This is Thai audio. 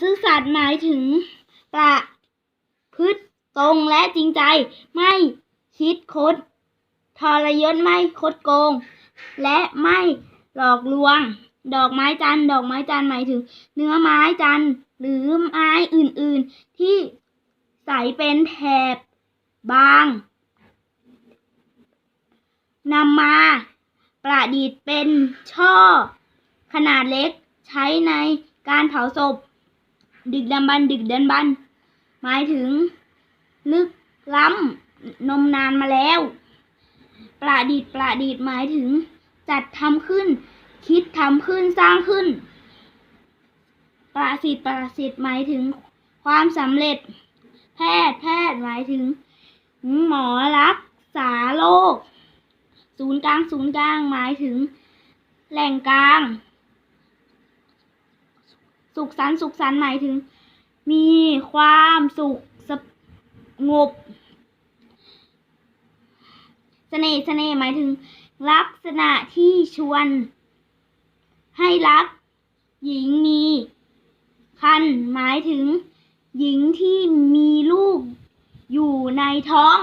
ซื่อสัตย์หมายถึงประพฤติตรงและจริงใจ ไม่คิดคดทรยศไม่คดโกง และไม่หลอกลวง ดอกไม้จันดอกไม้จันหมายถึง เนื้อไม้จันหรือไม้อื่นๆ ที่ใสเป็นแถบบางนำมาประดิษฐ์เป็นช่อ ขนาดเล็กใช้ในการเผาศพ ดึกดำบรรดึกดำบรรหมายถึง ลึกล้ำนมนานมาแล้ว ประดิษฐ์ประดิษฐ์หมายถึง จัดทำขึ้น คิดทำขึ้นสร้างขึ้น ประสิทธิ์ประสิทธิ์หมายถึง ความสำเร็จ แพทย์แพทย์หมายถึง หมอรักษาโรคศูนย์กลางศูนย์กลางหมายถึง แหล่งกลาง สุขสันต์สุขสันต์หมายถึง มีความสุขสงบเสน่ห์เสน่ห์หมายถึง ลักษณะที่ชวน ให้รัก หญิงมีคันหมายถึง หญิงที่มีลูกอยู่ในท้อง